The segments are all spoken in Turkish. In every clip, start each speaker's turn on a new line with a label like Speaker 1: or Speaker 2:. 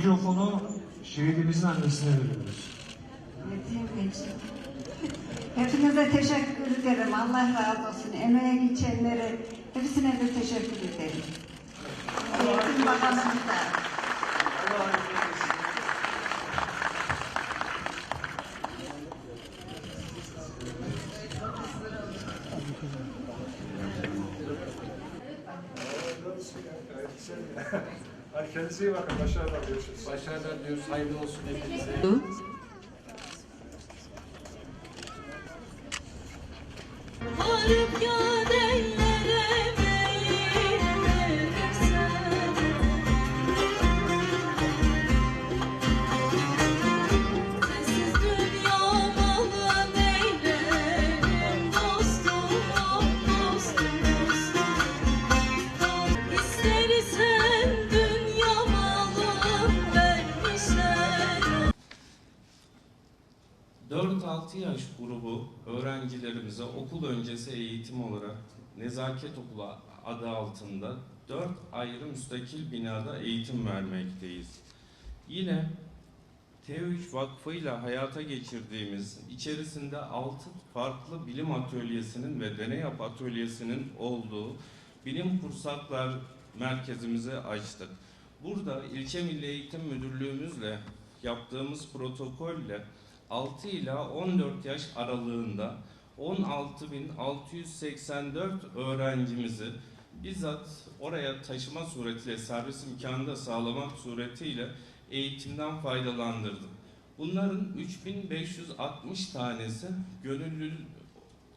Speaker 1: mikrofonu şehidimizin annesine veriyoruz.
Speaker 2: Hepinize teşekkür ederim. Allah razı olsun. Emeğe geçenlere hepsine de teşekkür ederim. Eğitim Bakanımıza.
Speaker 3: Başarılar. Görüşürüz.
Speaker 4: Başarılar diliyoruz. Hayırlı olsun hepinize.
Speaker 5: Varıp
Speaker 6: grubu öğrencilerimize okul öncesi eğitim olarak Nezaket Okulu adı altında 4 ayrı müstakil binada eğitim vermekteyiz. Yine T3 Vakfı ile hayata geçirdiğimiz içerisinde 6 farklı bilim atölyesinin ve deney yap atölyesinin olduğu bilim kursaklar merkezimizi açtık. Burada ilçe Milli Eğitim Müdürlüğümüzle yaptığımız protokolle 6 ila 14 yaş aralığında 16.684 öğrencimizi bizzat oraya taşıma suretiyle servis imkanı da sağlamak suretiyle eğitimden faydalandırdık. Bunların 3560 tanesi gönüllü,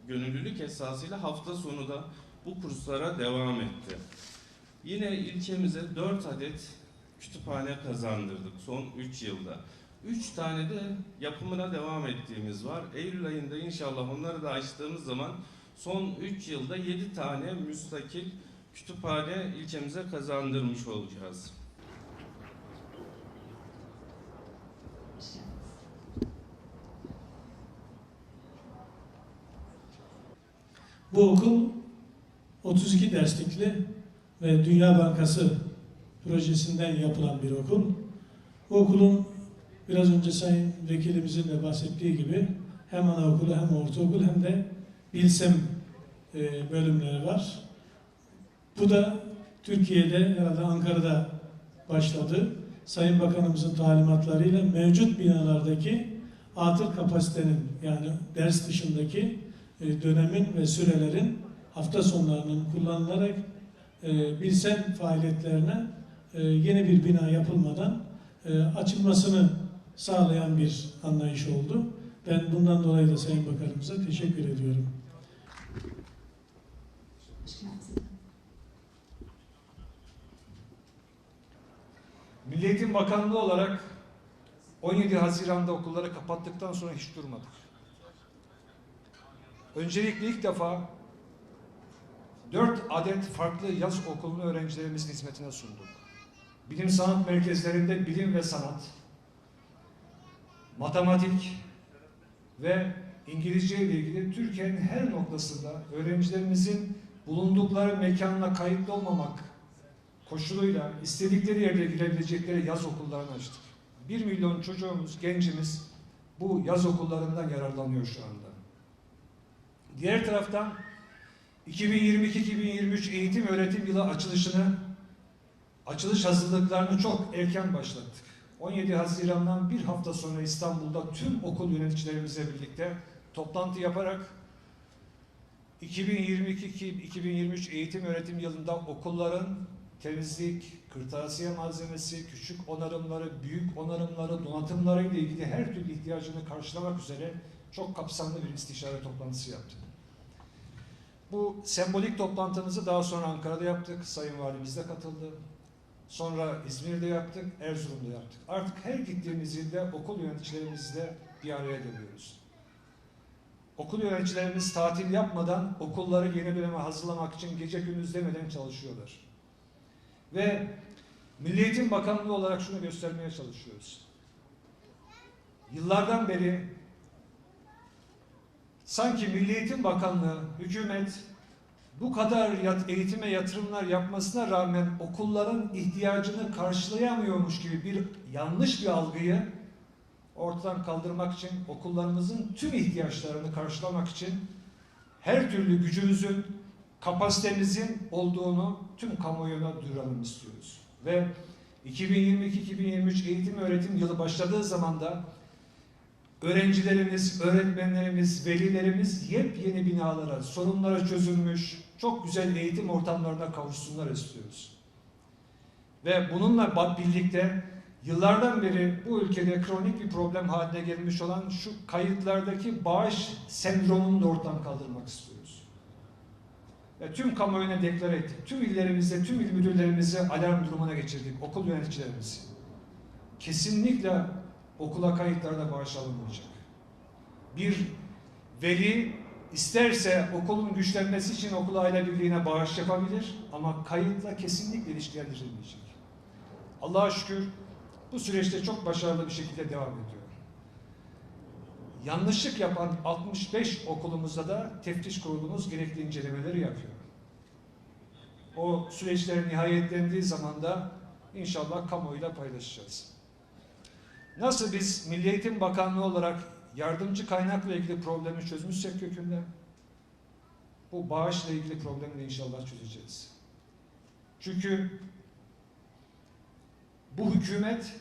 Speaker 6: gönüllülük esasıyla hafta sonu da bu kurslara devam etti. Yine ilçemize 4 adet kütüphane kazandırdık son 3 yılda. 3 tane de yapımına devam ettiğimiz var. Eylül ayında inşallah onları da açtığımız zaman son 3 yılda 7 tane müstakil kütüphane ilçemize kazandırmış olacağız.
Speaker 7: Bu okul 32 derslikli ve Dünya Bankası projesinden yapılan bir okul. Bu okulun biraz önce Sayın Vekilimizin de bahsettiği gibi hem anaokulu hem ortaokul hem de bilsem e, bölümleri var. Bu da Türkiye'de herhalde Ankara'da başladı. Sayın Bakanımızın talimatlarıyla mevcut binalardaki atıl kapasitenin yani ders dışındaki e, dönemin ve sürelerin hafta sonlarının kullanılarak e, bilsen faaliyetlerine yeni bir bina yapılmadan açılmasını sağlayan bir anlayış oldu. Ben bundan dolayı da Sayın Bakanımıza teşekkür ediyorum.
Speaker 3: Milli Eğitim Bakanlığı olarak 17 Haziran'da okulları kapattıktan sonra hiç durmadık. Öncelikle ilk defa 4 adet farklı yaz okulunu öğrencilerimizin hizmetine sunduk. Bilim sanat merkezlerinde bilim ve sanat, matematik ve İngilizce ile ilgili Türkiye'nin her noktasında öğrencilerimizin bulundukları mekanla kayıtlı olmamak koşuluyla istedikleri yerde girebilecekleri yaz okullarını açtık. 1 milyon çocuğumuz, gencimiz bu yaz okullarından yararlanıyor şu anda. Diğer taraftan 2022-2023 eğitim öğretim yılı açılışını açılış hazırlıklarını çok erken başlattık. 17 Haziran'dan bir hafta sonra İstanbul'da tüm okul yöneticilerimizle birlikte toplantı yaparak 2022-2023 eğitim öğretim yılında okulların temizlik, kırtasiye malzemesi, küçük onarımları, büyük onarımları, donatımları ile ilgili her türlü ihtiyacını karşılamak üzere çok kapsamlı bir istişare toplantısı yaptık. Bu sembolik toplantımızı daha sonra Ankara'da yaptık. Sayın Valimiz de katıldı. Sonra İzmir'de yaptık, Erzurum'da yaptık. Artık her gittiğimiz ilde okul yöneticilerimizle bir araya geliyoruz. Okul yöneticilerimiz tatil yapmadan okulları yeni döneme hazırlamak için gece gündüz demeden çalışıyorlar. Ve Milli Eğitim Bakanlığı olarak şunu göstermeye çalışıyoruz. Yıllardan beri sanki Milli Eğitim Bakanlığı, hükümet bu kadar yat- eğitime yatırımlar yapmasına rağmen okulların ihtiyacını karşılayamıyormuş gibi bir yanlış bir algıyı ortadan kaldırmak için okullarımızın tüm ihtiyaçlarını karşılamak için her türlü gücümüzün, kapasitemizin olduğunu tüm kamuoyuna duyuralım istiyoruz. Ve 2022-2023 eğitim öğretim yılı başladığı zaman da öğrencilerimiz, öğretmenlerimiz, velilerimiz yepyeni binalara, sorunlara çözülmüş, çok güzel eğitim ortamlarına kavuşsunlar istiyoruz. Ve bununla birlikte yıllardan beri bu ülkede kronik bir problem haline gelmiş olan şu kayıtlardaki bağış sendromunu da ortadan kaldırmak istiyoruz. Ve tüm kamuoyuna deklare ettik. Tüm illerimizde, tüm il müdürlerimizi alarm durumuna geçirdik. Okul yöneticilerimizi. Kesinlikle okula kayıtlarda bağış alınmayacak. Bir veli isterse okulun güçlenmesi için okul aile birliğine bağış yapabilir ama kayıtla kesinlikle ilişkilendirilmeyecek. Allah'a şükür bu süreçte çok başarılı bir şekilde devam ediyor. Yanlışlık yapan 65 okulumuzda da teftiş kurulumuz gerekli incelemeleri yapıyor. O süreçler nihayetlendiği zaman da inşallah kamuoyuyla paylaşacağız. Nasıl biz Milli Eğitim Bakanlığı olarak yardımcı kaynakla ilgili problemi çözmüşsek kökünden, bu bağışla ilgili problemi de inşallah çözeceğiz. Çünkü bu hükümet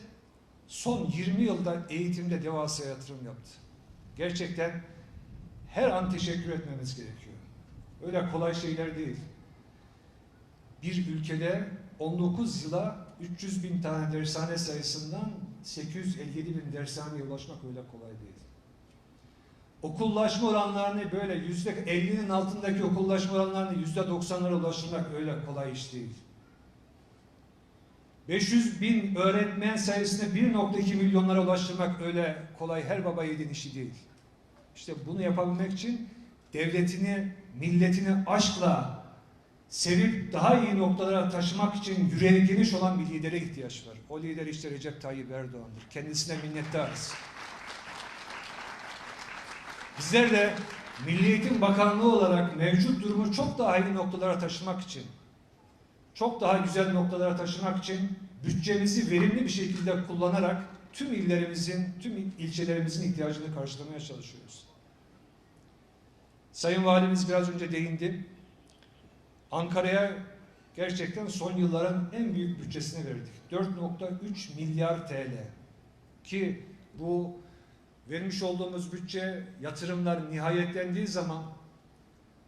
Speaker 3: son 20 yılda eğitimde devasa yatırım yaptı. Gerçekten her an teşekkür etmemiz gerekiyor. Öyle kolay şeyler değil. Bir ülkede 19 yıla 300 bin tane dershane sayısından 857 bin dershaneye ulaşmak öyle kolay değil. Okullaşma oranlarını böyle yüzde 50'nin altındaki okullaşma oranlarını yüzde 90'lara ulaştırmak öyle kolay iş değil. 500 bin öğretmen sayısını 1.2 milyonlara ulaştırmak öyle kolay her baba yiğidin işi değil. İşte bunu yapabilmek için devletini, milletini aşkla sevip daha iyi noktalara taşımak için yüreği geniş olan bir lidere ihtiyaç var. O lider işte Recep Tayyip Erdoğan'dır. Kendisine minnettarız. Bizler de Milli Eğitim Bakanlığı olarak mevcut durumu çok daha iyi noktalara taşımak için, çok daha güzel noktalara taşımak için bütçemizi verimli bir şekilde kullanarak tüm illerimizin, tüm ilçelerimizin ihtiyacını karşılamaya çalışıyoruz. Sayın Valimiz biraz önce değindi. Ankara'ya gerçekten son yılların en büyük bütçesini verdik. 4.3 milyar TL. Ki bu vermiş olduğumuz bütçe yatırımlar nihayetlendiği zaman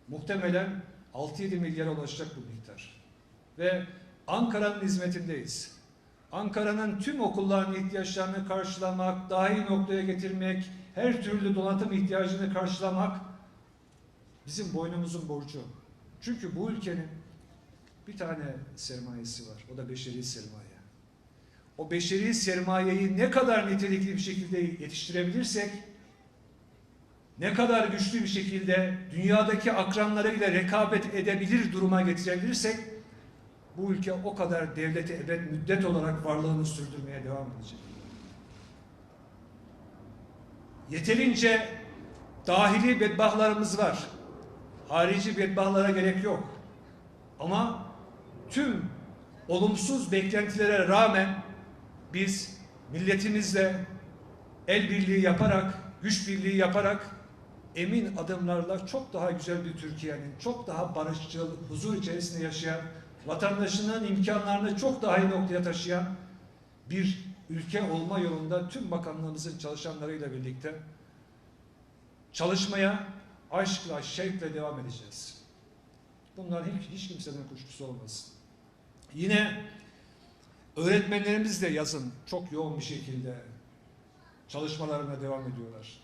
Speaker 3: muhtemelen 6-7 milyara ulaşacak bu miktar. Ve Ankara'nın hizmetindeyiz. Ankara'nın tüm okulların ihtiyaçlarını karşılamak, daha iyi noktaya getirmek, her türlü donatım ihtiyacını karşılamak bizim boynumuzun borcu. Çünkü bu ülkenin bir tane sermayesi var. O da beşeri sermaye. O beşeri sermayeyi ne kadar nitelikli bir şekilde yetiştirebilirsek, ne kadar güçlü bir şekilde dünyadaki akranlarıyla rekabet edebilir duruma getirebilirsek, bu ülke o kadar devlete ebed müddet olarak varlığını sürdürmeye devam edecek. Yeterince dahili bedbahtlarımız var. Harici bedbahtlara gerek yok. Ama tüm olumsuz beklentilere rağmen biz milletimizle el birliği yaparak, güç birliği yaparak emin adımlarla çok daha güzel bir Türkiye'nin, çok daha barışçıl, huzur içerisinde yaşayan, vatandaşının imkanlarını çok daha iyi noktaya taşıyan bir ülke olma yolunda tüm bakanlığımızın çalışanlarıyla birlikte çalışmaya aşkla, şevkle devam edeceğiz. Bundan hiç, hiç kimsenin kuşkusu olmasın. Yine öğretmenlerimiz de yazın çok yoğun bir şekilde çalışmalarına devam ediyorlar.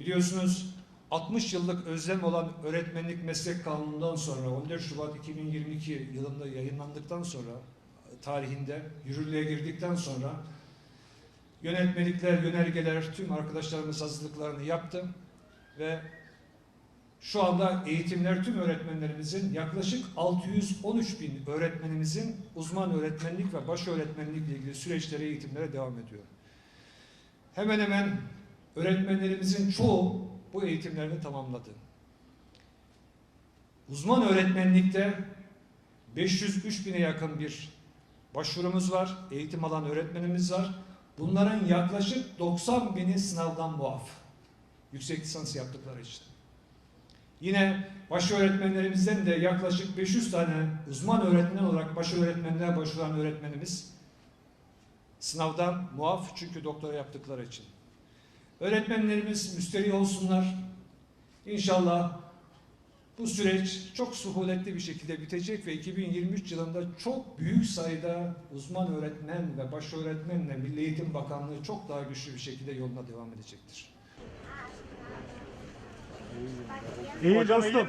Speaker 3: Biliyorsunuz 60 yıllık özlem olan öğretmenlik meslek kanunundan sonra 14 Şubat 2022 yılında yayınlandıktan sonra tarihinde yürürlüğe girdikten sonra yönetmelikler, yönergeler tüm arkadaşlarımız hazırlıklarını yaptı ve şu anda eğitimler tüm öğretmenlerimizin yaklaşık 613 bin öğretmenimizin uzman öğretmenlik ve baş öğretmenlikle ilgili süreçleri eğitimlere devam ediyor. Hemen hemen öğretmenlerimizin çoğu bu eğitimlerini tamamladı. Uzman öğretmenlikte 503 bine yakın bir başvurumuz var. Eğitim alan öğretmenimiz var. Bunların yaklaşık 90 bini sınavdan muaf. Yüksek lisans yaptıkları için. Yine baş öğretmenlerimizden de yaklaşık 500 tane uzman öğretmen olarak baş öğretmenliğe başvuran öğretmenimiz sınavdan muaf çünkü doktora yaptıkları için. Öğretmenlerimiz müsterih olsunlar. İnşallah bu süreç çok suhuletli bir şekilde bitecek ve 2023 yılında çok büyük sayıda uzman öğretmen ve baş öğretmenle Milli Eğitim Bakanlığı çok daha güçlü bir şekilde yoluna devam edecektir.
Speaker 8: İyi dostum.